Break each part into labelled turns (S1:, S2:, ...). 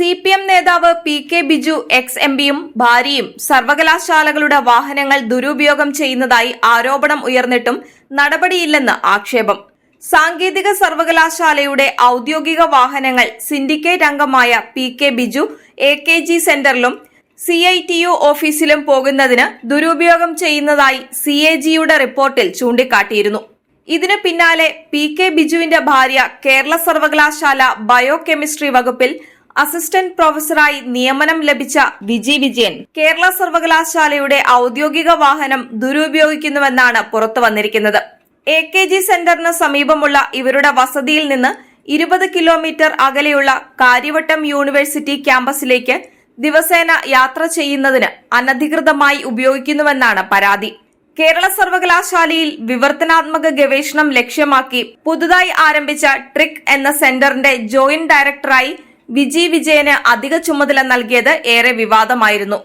S1: C P M നേതാവ് P K Biju ex M പിയും ഭാര്യയും സർവകലാശാലകളുടെ വാഹനങ്ങൾ ദുരുപയോഗം ചെയ്യുന്നതായി ആരോപണം ഉയർന്നിട്ടും നടപടിയില്ലെന്ന് ആക്ഷേപം. സാങ്കേതിക സർവകലാശാലയുടെ ഔദ്യോഗിക വാഹനങ്ങൾ സിൻഡിക്കേറ്റ് അംഗമായ P K Biju A K G സെന്ററിലും C I T U ഓഫീസിലും പോകുന്നതിന് ദുരുപയോഗം ചെയ്യുന്നതായി സി എ ജിയുടെ റിപ്പോർട്ടിൽ ചൂണ്ടിക്കാട്ടിയിരുന്നു. ഇതിനു പിന്നാലെ പി കെ ബിജുവിന്റെ ഭാര്യ കേരള സർവകലാശാല ബയോ കെമിസ്ട്രി വകുപ്പിൽ അസിസ്റ്റന്റ് പ്രൊഫസറായി നിയമനം ലഭിച്ച വിജി വിജയൻ കേരള സർവകലാശാലയുടെ ഔദ്യോഗിക വാഹനം ദുരുപയോഗിക്കുന്നുവെന്നാണ് പുറത്തു വന്നിരിക്കുന്നത്. എ കെ ജി സെന്ററിന് സമീപമുള്ള ഇവരുടെ വസതിയിൽ നിന്ന് ഇരുപത് കിലോമീറ്റർ അകലെയുള്ള കാര്യവട്ടം യൂണിവേഴ്സിറ്റി ക്യാമ്പസിലേക്ക് ദിവസേന യാത്ര ചെയ്യുന്നതിന് അനധികൃതമായി ഉപയോഗിക്കുന്നുവെന്നാണ് പരാതി. കേരള സർവകലാശാലയിൽ വിവർത്തനാത്മക ഗവേഷണം ലക്ഷ്യമാക്കി പുതുതായി ആരംഭിച്ച ട്രിക് എന്ന സെന്ററിന്റെ ജോയിന്റ് ഡയറക്ടറായി വിജി വിജയന് അധിക ചുമതല നൽകിയത് ഏറെ വിവാദമായിരുന്നു.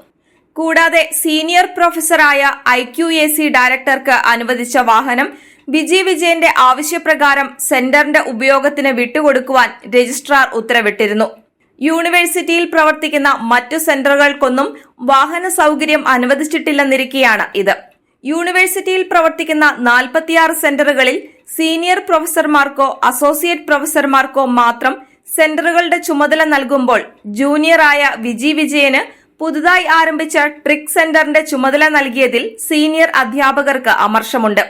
S1: കൂടാതെ സീനിയർ പ്രൊഫസറായ ഐ ക്യു എ സി ഡയറക്ടർക്ക് അനുവദിച്ച വാഹനം വിജി വിജയന്റെ ആവശ്യപ്രകാരം സെന്ററിന്റെ ഉപയോഗത്തിന് വിട്ടുകൊടുക്കുവാൻ രജിസ്ട്രാർ ഉത്തരവിട്ടിരുന്നു. യൂണിവേഴ്സിറ്റിയിൽ പ്രവർത്തിക്കുന്ന മറ്റു സെന്ററുകൾക്കൊന്നും വാഹന സൗകര്യം അനുവദിച്ചിട്ടില്ലെന്നിരിക്കെയാണ് ഇത്. യൂണിവേഴ്സിറ്റിയിൽ പ്രവർത്തിക്കുന്ന നാൽപ്പത്തിയാറ് സെന്ററുകളിൽ സീനിയർ പ്രൊഫസർമാർക്കോ അസോസിയേറ്റ് പ്രൊഫസർമാർക്കോ മാത്രം സെന്ററുകളുടെ ചുമതല നൽകുമ്പോൾ ജൂനിയറായ വിജി വിജയന് പുതുതായി ആരംഭിച്ച ട്രിക് സെന്ററിന്റെ ചുമതല നൽകിയതിൽ സീനിയർ അധ്യാപകർക്ക് അമർഷമുണ്ട്.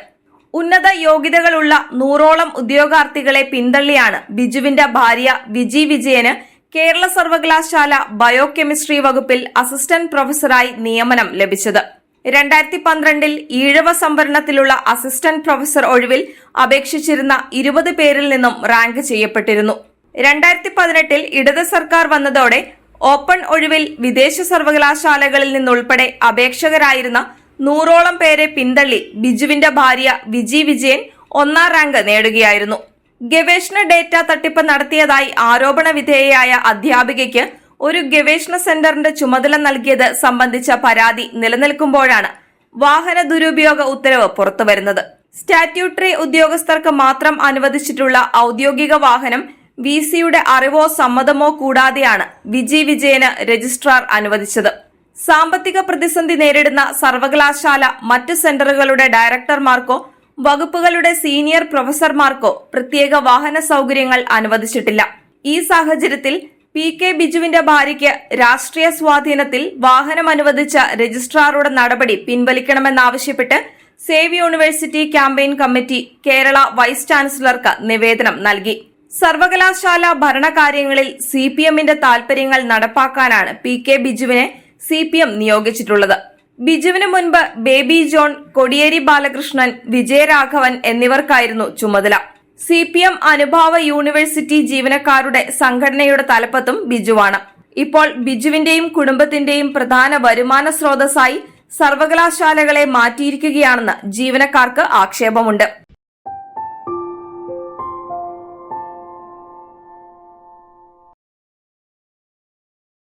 S1: ഉന്നത യോഗ്യതകളുള്ള നൂറോളം ഉദ്യോഗാർത്ഥികളെ പിന്തള്ളിയാണ് ബിജുവിന്റെ ഭാര്യ വിജി വിജയന് കേരള സർവകലാശാല ബയോ കെമിസ്ട്രി വകുപ്പിൽ അസിസ്റ്റന്റ് പ്രൊഫസറായി നിയമനം ലഭിച്ചത്. രണ്ടായിരത്തി പന്ത്രണ്ടിൽ ഈഴവ സംവരണത്തിലുള്ള അസിസ്റ്റന്റ് പ്രൊഫസർ ഒഴിവിൽ അപേക്ഷിച്ചിരുന്ന ഇരുപത് പേരിൽ നിന്നും റാങ്ക് ചെയ്യപ്പെട്ടിരുന്നു. രണ്ടായിരത്തി പതിനെട്ടിൽ ഇടത് സർക്കാർ വന്നതോടെ ഓപ്പൺ ഒഴിവിൽ വിദേശ സർവകലാശാലകളിൽ നിന്നുൾപ്പെടെ അപേക്ഷകരായിരുന്ന നൂറോളം പേരെ പിന്തള്ളി ബിജുവിന്റെ ഭാര്യ വിജി വിജയൻ ഒന്നാം റാങ്ക് നേടുകയായിരുന്നു. ഗവേഷണ ഡേറ്റ തട്ടിപ്പ് നടത്തിയതായി ആരോപണ വിധേയയായ അധ്യാപികയ്ക്ക് ഒരു ഗവേഷണ സെന്ററിന്റെ ചുമതല നൽകിയത് സംബന്ധിച്ച പരാതി നിലനിൽക്കുമ്പോഴാണ് വാഹന ദുരുപയോഗ ഉത്തരവ് പുറത്തുവരുന്നത്. സ്റ്റാറ്റ്യൂട്ടറി ഉദ്യോഗസ്ഥർക്ക് മാത്രം അനുവദിച്ചിട്ടുള്ള ഔദ്യോഗിക വാഹനം വി സിയുടെ അറിവോ സമ്മതമോ കൂടാതെയാണ് വിജി വിജയന് രജിസ്ട്രാർ അനുവദിച്ചത്. സാമ്പത്തിക പ്രതിസന്ധി നേരിടുന്ന സർവകലാശാല മറ്റ് സെന്ററുകളുടെ ഡയറക്ടർമാർക്കോ വകുപ്പുകളുടെ സീനിയർ പ്രൊഫസർമാർക്കോ പ്രത്യേക വാഹന സൗകര്യങ്ങൾ അനുവദിച്ചിട്ടില്ല. ഈ സാഹചര്യത്തിൽ പി കെ ബിജുവിന്റെ ഭാര്യയ്ക്ക് രാഷ്ട്രീയ സ്വാധീനത്തിൽ വാഹനം അനുവദിച്ച രജിസ്ട്രാറുടെ നടപടി പിൻവലിക്കണമെന്നാവശ്യപ്പെട്ട് save university campaign committee Kerala vice ചാൻസലർക്ക് നിവേദനം നൽകി. സർവകലാശാല ഭരണകാര്യങ്ങളിൽ സി പി എമ്മിന്റെ താൽപര്യങ്ങൾ നടപ്പാക്കാനാണ് പി കെ ബിജുവിനെ സി പി എം നിയോഗിച്ചിട്ടുള്ളത്. ബിജുവിന് മുൻപ് ബേബി ജോൺ കൊടിയേരി ബാലകൃഷ്ണൻ വിജയരാഘവൻ എന്നിവർക്കായിരുന്നു ചുമതല. സി പി എം അനുഭാവ യൂണിവേഴ്സിറ്റി ജീവനക്കാരുടെ സംഘടനയുടെ തലപ്പത്തും ബിജുവാണ്. ഇപ്പോൾ ബിജുവിന്റെയും കുടുംബത്തിന്റെയും പ്രധാന വരുമാന സ്രോതസ്സായി സർവകലാശാലകളെ മാറ്റിയിരിക്കുകയാണെന്ന് ജീവനക്കാർക്ക് ആക്ഷേപമുണ്ട്.